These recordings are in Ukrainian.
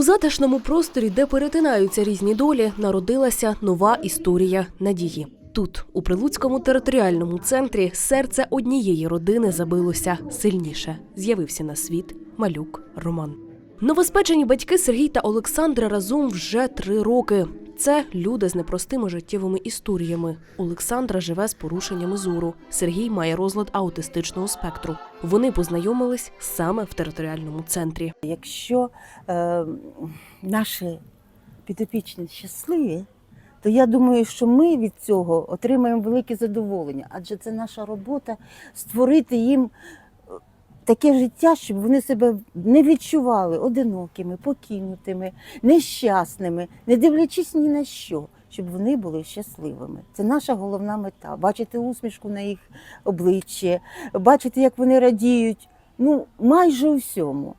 У затишному просторі, де перетинаються різні долі, народилася нова історія надії. Тут, у Прилуцькому територіальному центрі, серце однієї родини забилося сильніше. З'явився на світ малюк Роман. Новоспечені батьки Сергій та Олександра разом вже три роки. Це люди з непростими життєвими історіями. Олександра живе з порушеннями зору. Сергій має розлад аутистичного спектру. Вони познайомились саме в територіальному центрі. Якщо е, наші підопічні щасливі, то я думаю, що ми від цього отримаємо велике задоволення, адже це наша робота створити їм е, таке життя, щоб вони себе не відчували одинокими, покинутими, нещасними, не дивлячись ні на що. Щоб вони були щасливими. Це наша головна мета. Бачити усмішку на їх обличчі, бачити, як вони радіють. Ну, майже у всьому.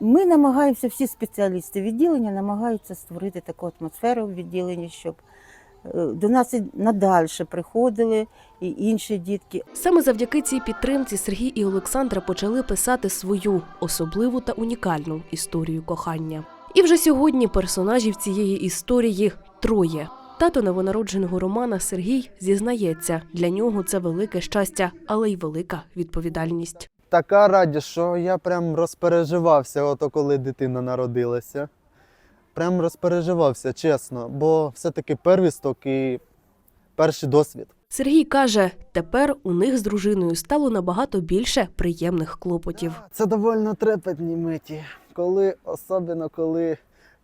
Ми намагаємося, всі спеціалісти відділення намагаються створити таку атмосферу в відділенні, щоб е, до нас і надальше приходили і інші дітки. Саме завдяки цій підтримці Сергій і Олександра почали писати свою особливу та унікальну історію кохання. І вже сьогодні персонажів цієї історії троє. Тато новонародженого Романа Сергій зізнається, для нього це велике щастя, але й велика відповідальність. така радість, що я прям розпереживався, ото коли дитина народилася. Прям розпереживався, чесно, бо все-таки первісток і перший досвід. Сергій каже, тепер у них з дружиною стало набагато більше приємних клопотів. Це довольно трепетні миті, коли, особливо коли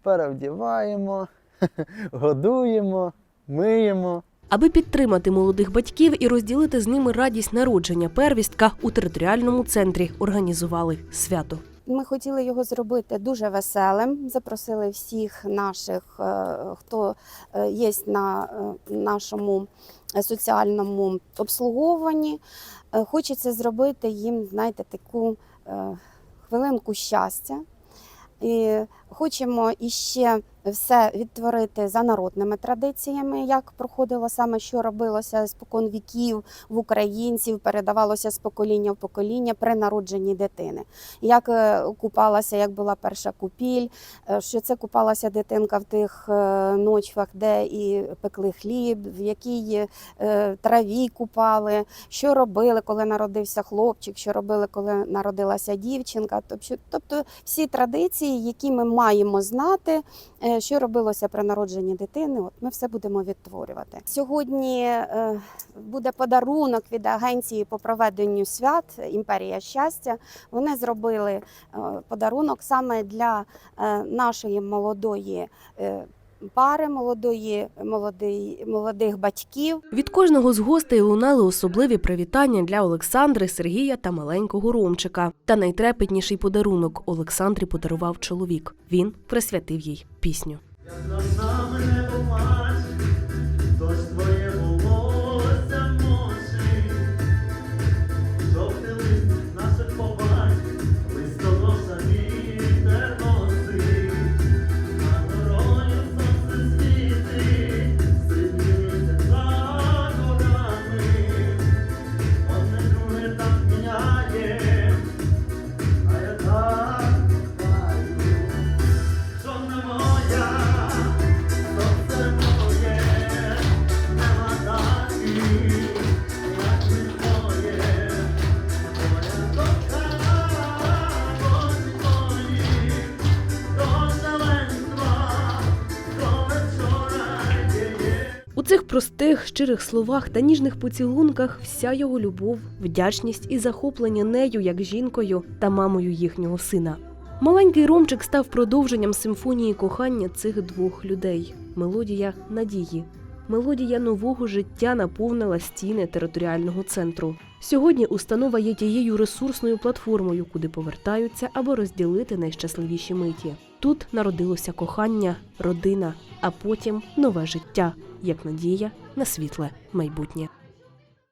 перевдіваємо, годуємо, миємо. Аби підтримати молодих батьків і розділити з ними радість народження первістка, у територіальному центрі організували свято. Ми хотіли його зробити дуже веселим. Запросили всіх наших, е, хто е, є на е, нашому соціальному обслуговуванні. Хочеться зробити їм, знаєте, таку хвилинку щастя. І хочемо іще все відтворити за народними традиціями, як проходило саме, що робилося спокон віків в українців, передавалося з покоління в покоління при народженні дитини як е, купалася, як була перша купіль, е, що це купалася дитинка в тих е, ночвах, де і пекли хліб, в якій траві купали, що робили, коли народився хлопчик, що робили, коли народилася дівчинка. Тобто, тобто всі традиції, які ми маємо знати, що робилося при народженні дитини, от ми все будемо відтворювати. Сьогодні е, буде подарунок від агенції по проведенню свят Імперія щастя. Вони зробили е, подарунок саме для е, нашої молодої е, пари, молодої, молодий, молодих батьків. Від кожного з гостей лунали особливі привітання для Олександри, Сергія та маленького Ромчика. Та найтрепетніший подарунок Олександрі подарував чоловік. Він присвятив їй пісню. Дощ цих простих, щирих словах та ніжних поцілунках вся його любов, вдячність і захоплення нею як жінкою та мамою їхнього сина. Маленький Ромчик став продовженням симфонії кохання цих двох людей. Мелодія надії. Мелодія нового життя наповнила стіни територіального центру. Сьогодні установа є тією ресурсною платформою, куди повертаються, аби розділити найщасливіші миті. Тут народилося кохання, родина, а потім нове життя, як надія на світле майбутнє.